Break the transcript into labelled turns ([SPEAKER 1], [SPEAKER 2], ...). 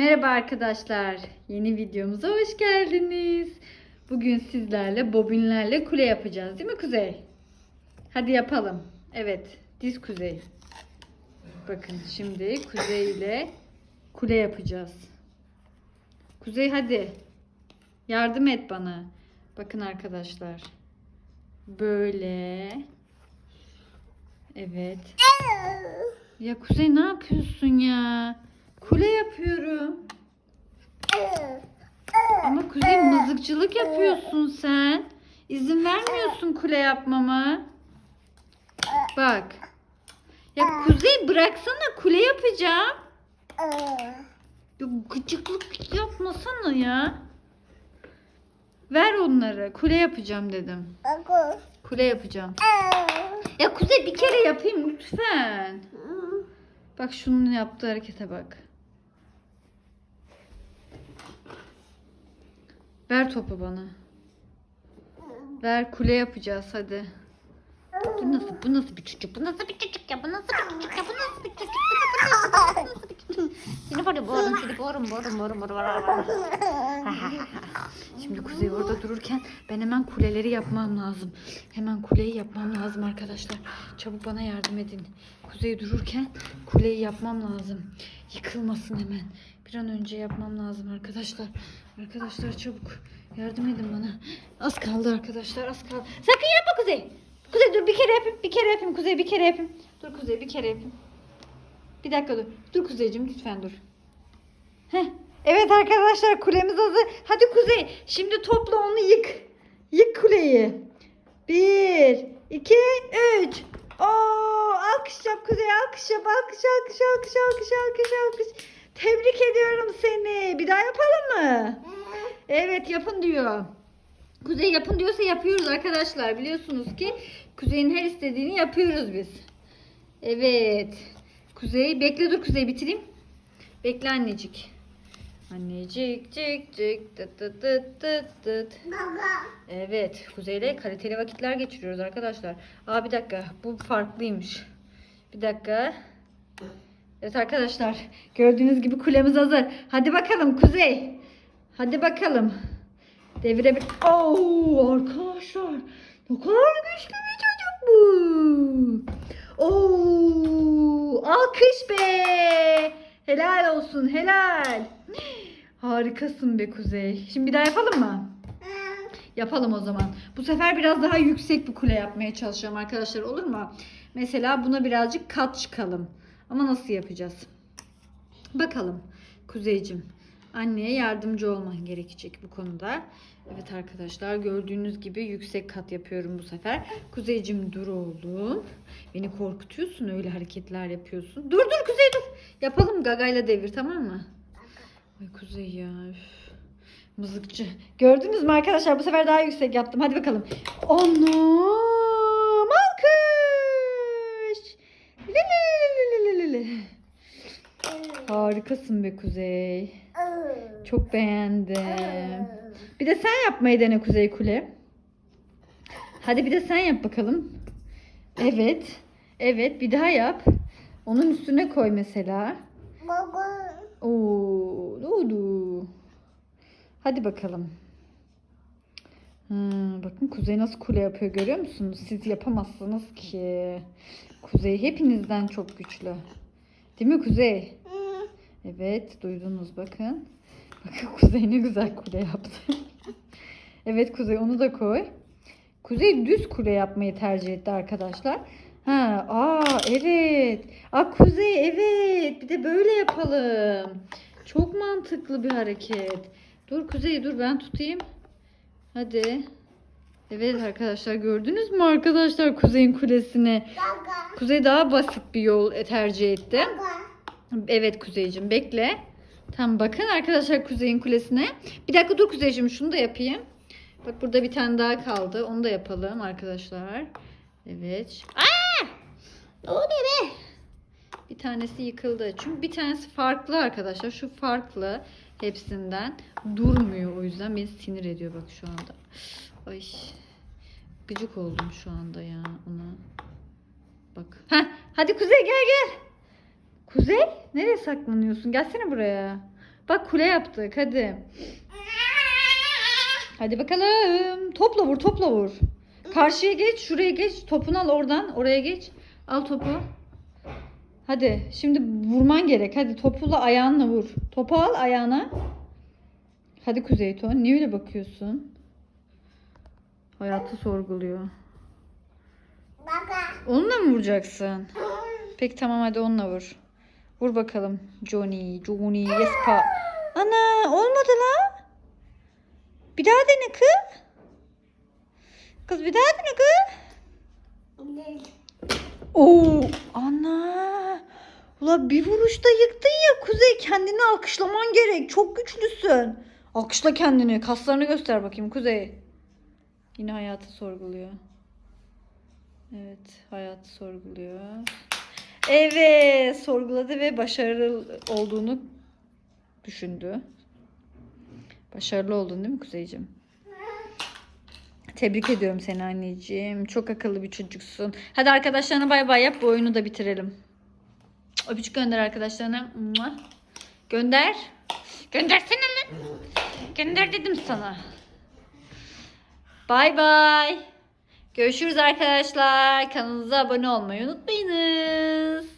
[SPEAKER 1] Merhaba arkadaşlar. Yeni videomuza hoş geldiniz. Bugün sizlerle bobinlerle kule yapacağız değil mi Kuzey? Hadi yapalım. Evet. Diz Kuzey. Bakın şimdi Kuzey ile kule yapacağız. Kuzey hadi. Yardım et bana. Bakın arkadaşlar. Böyle. Evet. Ya Kuzey ne yapıyorsun ya? Kule yapıyorum. Ama Kuzey mızıkçılık yapıyorsun sen. İzin vermiyorsun kule yapmama. Bak. Ya Kuzey bıraksana kule yapacağım. Ya gıcıklık yapmasana ya. Ver onları. Kule yapacağım dedim. Kule yapacağım. Ya Kuzey bir kere yapayım lütfen. Bak şunun yaptığı harekete bak. Ver topu bana. Ver kule yapacağız hadi. Bu nasıl bu nasıl bir çocuk? Bu nasıl bir çocuk ya? Bu nasıl bir çocuk ya? Bu nasıl bir çocuk? Bu nasıl, bir çocuk? Seni ya boğarım seni boğarım boğarım boğarım. Şimdi Kuzey orada dururken ben hemen kuleleri yapmam lazım. Hemen kuleyi yapmam lazım arkadaşlar. Çabuk bana yardım edin. Kuzey dururken kuleyi yapmam lazım. Yıkılmasın hemen. Bir an önce yapmam lazım arkadaşlar. Arkadaşlar çabuk yardım edin bana. Az kaldı arkadaşlar az kaldı. Sakın yapma Kuzey. Kuzey dur bir kere yapayım. Bir kere yapayım Kuzey bir kere yapayım. Dur Kuzey bir kere yapayım. Bir dakika dur. Dur Kuzeyciğim lütfen dur. Heh. Evet arkadaşlar kulemiz hazır. Hadi Kuzey şimdi topla onu yık. Yık kuleyi. Bir, iki, üç. Oo, alkış yap Kuzey alkış yap. Alkış alkış alkış alkış alkış alkış. Tebrik ediyorum seni. Bir daha yapalım mı? Evet yapın diyor. Kuzey yapın diyorsa yapıyoruz arkadaşlar. Biliyorsunuz ki Kuzey'in her istediğini yapıyoruz biz. Evet. Kuzey bekle dur Kuzey bitireyim. Bekle annecik. Annecik cik cik tıt tıt tıt tıt tıt. Evet Kuzey'le kaliteli vakitler geçiriyoruz arkadaşlar. Aa bir dakika bu farklıymış. Bir dakika. Evet arkadaşlar gördüğünüz gibi kulemiz hazır. Hadi bakalım Kuzey. Hadi bakalım. Devire bir... Oo arkadaşlar ne kadar güçlü bir çocuk bu. Oo alkış be. Helal olsun helal. Harikasın be Kuzey. Şimdi bir daha yapalım mı? Yapalım o zaman. Bu sefer biraz daha yüksek bir kule yapmaya çalışacağım arkadaşlar olur mu? Mesela buna birazcık kat çıkalım. Ama nasıl yapacağız? Bakalım Kuzeycim. Anneye yardımcı olman gerekecek bu konuda. Evet arkadaşlar gördüğünüz gibi yüksek kat yapıyorum bu sefer. Kuzeycim dur oğlum. Beni korkutuyorsun öyle hareketler yapıyorsun. Dur dur Kuzey dur. Yapalım gagayla devir tamam mı? Ay Kuzey ya. üf. Mızıkçı. Gördünüz mü arkadaşlar bu sefer daha yüksek yaptım. Hadi bakalım. Anam Harikasın be Kuzey. Çok beğendim. Bir de sen yapmayı dene Kuzey Kule. Hadi bir de sen yap bakalım. Evet. Evet bir daha yap. Onun üstüne koy mesela. Oo, Dudu. Hadi bakalım. Hmm, bakın Kuzey nasıl kule yapıyor görüyor musunuz? Siz yapamazsınız ki. Kuzey hepinizden çok güçlü. Değil mi Kuzey? Evet duydunuz bakın. Bakın Kuzey ne güzel kule yaptı. evet Kuzey onu da koy. Kuzey düz kule yapmayı tercih etti arkadaşlar. Ha, aa evet. Aa Kuzey evet. Bir de böyle yapalım. Çok mantıklı bir hareket. Dur Kuzey dur ben tutayım. Hadi. Evet arkadaşlar gördünüz mü arkadaşlar Kuzey'in kulesini? Kuzey daha basit bir yol tercih etti. Evet Kuzeyciğim bekle. Tamam bakın arkadaşlar Kuzey'in kulesine. Bir dakika dur Kuzeyciğim şunu da yapayım. Bak burada bir tane daha kaldı. Onu da yapalım arkadaşlar. Evet. Aa! Ne oluyor be? Bir tanesi yıkıldı. Çünkü bir tanesi farklı arkadaşlar. Şu farklı hepsinden. Durmuyor o yüzden beni sinir ediyor bak şu anda. Ay. Gıcık oldum şu anda ya ona. Bak. Heh, hadi Kuzey gel gel. Kuzey nereye saklanıyorsun? Gelsene buraya. Bak kule yaptık hadi. Hadi bakalım. Topla vur topla vur. Karşıya geç şuraya geç. Topunu al oradan. Oraya geç. Al topu. Hadi şimdi vurman gerek. Hadi topuyla ayağınla vur. Topu al ayağına. Hadi Kuzeyton. Niye öyle bakıyorsun? Hayatı sorguluyor.
[SPEAKER 2] Baba.
[SPEAKER 1] Onunla mı vuracaksın? Peki tamam hadi onunla vur. Vur bakalım. Johnny, Johnny, yes pa. Ana olmadı la. Bir daha dene kız. Kız bir daha dene kız. Oo ana. Ula bir vuruşta yıktın ya Kuzey kendini alkışlaman gerek. Çok güçlüsün. Alkışla kendini. Kaslarını göster bakayım Kuzey. Yine hayatı sorguluyor. Evet, hayatı sorguluyor. Evet, sorguladı ve başarılı olduğunu düşündü. Başarılı oldun değil mi Kuzeyciğim? Tebrik ediyorum seni anneciğim. Çok akıllı bir çocuksun. Hadi arkadaşlarına bay bay yap. Bu oyunu da bitirelim. Öpücük gönder arkadaşlarına. Gönder. Göndersene lan. Gönder dedim sana. Bay bay. Görüşürüz arkadaşlar. Kanalımıza abone olmayı unutmayınız.